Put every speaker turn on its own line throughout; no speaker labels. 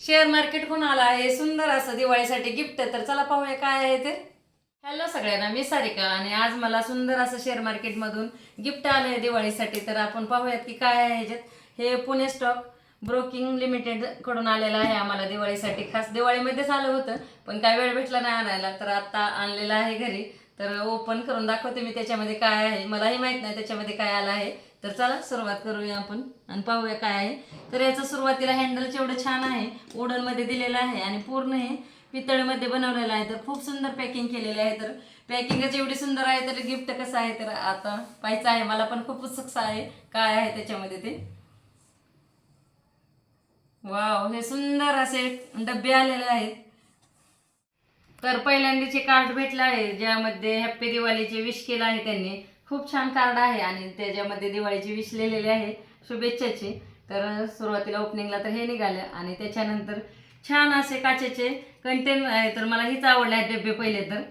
Share market कोण आला आहे? सुंदर असं दिवाळीसाठी गिफ्ट तर चला पाहूया काय आहे ते. हॅलो सगळ्यांना मी सारिका आणि आज मला सुंदर असं शेअर मार्केटमधून गिफ्ट आलं आहे दिवाळीसाठी. तर आपण पाहूयात की काय आहे ह्याच्यात. हे पुणे स्टॉक ब्रोकिंग लिमिटेडकडून आलेलं आहे आम्हाला दिवाळीसाठी. खास दिवाळीमध्येच आलं होतं पण काय वेळ भेटला नाही आणायला. तर आता आणलेलं आहे घरी. तर ओपन करून दाखवते मी त्याच्यामध्ये काय आहे. मलाही माहीत नाही त्याच्यामध्ये काय आलं आहे. तर चला सुरुवात करूया आपण आणि पाहूया काय आहे. तर याचं सुरुवातीला हँडलच एवढं छान आहे. ओडनमध्ये दिलेलं आहे आणि पूर्ण हे पितळमध्ये बनवलेलं आहे. तर खूप सुंदर पॅकिंग केलेलं आहे. तर पॅकिंगच एवढी सुंदर आहे तर गिफ्ट कसं आहे? तर आता पाहायचं आहे. मला पण खूप उत्सुकता आहे. काय आहे त्याच्यामध्ये ते? वाव हे सुंदर असे डबे आलेले आहेत. तर पहिल्यांदाचे कार्ड भेटलं आहे ज्यामध्ये हॅप्पी दिवाळीचे विश केलं आहे त्यांनी. खूप छान कार्ड आहे आणि त्याच्यामध्ये दिवाळीची विश लिहिलेली आहे. शुभेच्छाची. तर सुरुवातीला ओपनिंगला तर हे निघालं आणि त्याच्यानंतर छान असे काचेचे कंटेन आहे तर मला हीच आवडले आहेत डबे पहिले तर.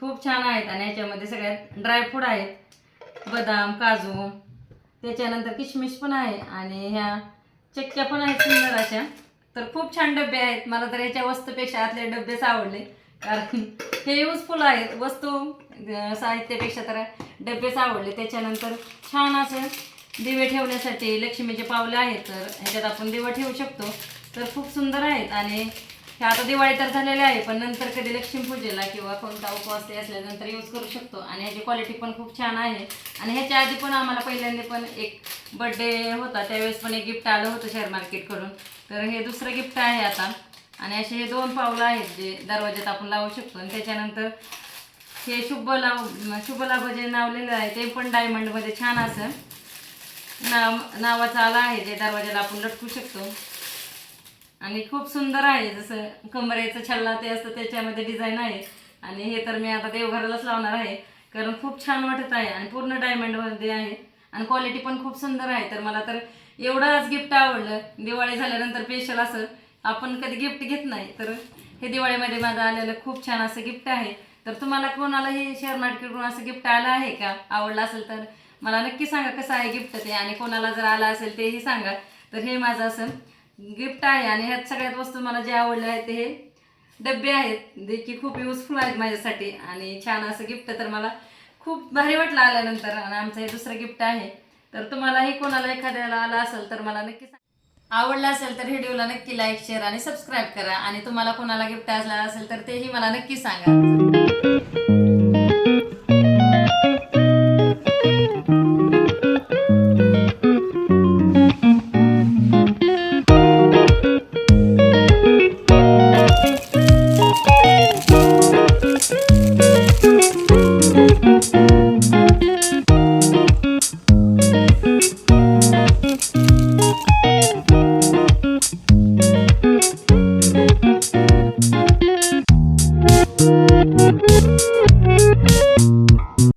खूप छान आहेत आणि याच्यामध्ये सगळ्यात ड्रायफ्रूट आहेत. बदाम काजू त्याच्यानंतर किशमिश पण आहे आणि ह्या चक्क्या पण आहेत सुंदर अशा. तर खूप छान डबे आहेत. मला तर याच्या वस्तूपेक्षा आतले डबेच आवडले. कारण हे युजफुल आहेत वस्तू साहित्यापेक्षा तर डबेच आवडले त्याच्यानंतर छान असं दिवे ठेवण्यासाठी लक्ष्मीचे पावलं आहेत तर ह्याच्यात आपण दिवा ठेवू शकतो. तर खूप सुंदर आहेत आणि हे आता दिवाळी तर झालेले आहे पण नंतर कधी लक्ष्मीपूजेला किंवा कोणता उपवास ते असल्यानंतर यूज करू शकतो. आणि ह्याची क्वालिटी पण खूप छान आहे. आणि ह्याच्या आधी पण आम्हाला पहिल्यांदा पण एक बड्डे होता त्यावेळेस पण एक गिफ्ट आलं होतं शेअर मार्केटकडून तर हे दुसरं गिफ्ट आहे आता. आणि असे हे दोन पावलं आहेत जे दरवाज्यात आपण लावू शकतो. आणि त्याच्यानंतर हे शुभ लाभ शुभ लाभ जे नावलेलं आहे ते पण डायमंडमध्ये छान असं नाव नावाचं आलं आहे जे दरवाजाला आपण लटकू शकतो. आणि खूप सुंदर आहे जसं कमरेचं छल्ला ते असतं त्याच्यामध्ये डिझाईन आहे. आणि हे तर मी आता देवघरालाच लावणार आहे कारण खूप छान वाटत आहे आणि पूर्ण डायमंडमध्ये आहे. आणि क्वालिटी पण खूप सुंदर आहे तर मला तर एवढं आज गिफ्ट आवडलं. दिवाळी झाल्यानंतर स्पेशल असं आपण कधी गिफ्ट घेत नाही तर हे दिवाळीमध्ये माझं आलेलं खूप छान असं गिफ्ट आहे. तर तुम्हाला कोणालाही शेअर मार्केटकडून असं गिफ्ट आलं आहे का? आवडलं असेल तर मला नक्की सांगा कसं आहे गिफ्ट ते आणि कोणाला जर आलं असेल तेही सांगा. तर हे माझं असं गिफ्ट आहे आणि ह्यात सगळ्यात वस्तू मला जे आवडले आहेत ते हे डबे आहेत जे की खूप युजफुल आहेत माझ्यासाठी आणि छान असं गिफ्ट तर मला खूप भारी वाटलं आल्यानंतर आणि आमचं हे दुसरं गिफ्ट आहे. तर तुम्हालाही कोणाला एखाद्याला आलं असेल तर मला नक्की सांगा. आवडला असेल तर व्हिडिओला नक्की लाईक शेअर आणि सबस्क्राईब करा. आणि तुम्हाला कोणाला गिफ्ट असला असेल तर तेही मला नक्की सांगा.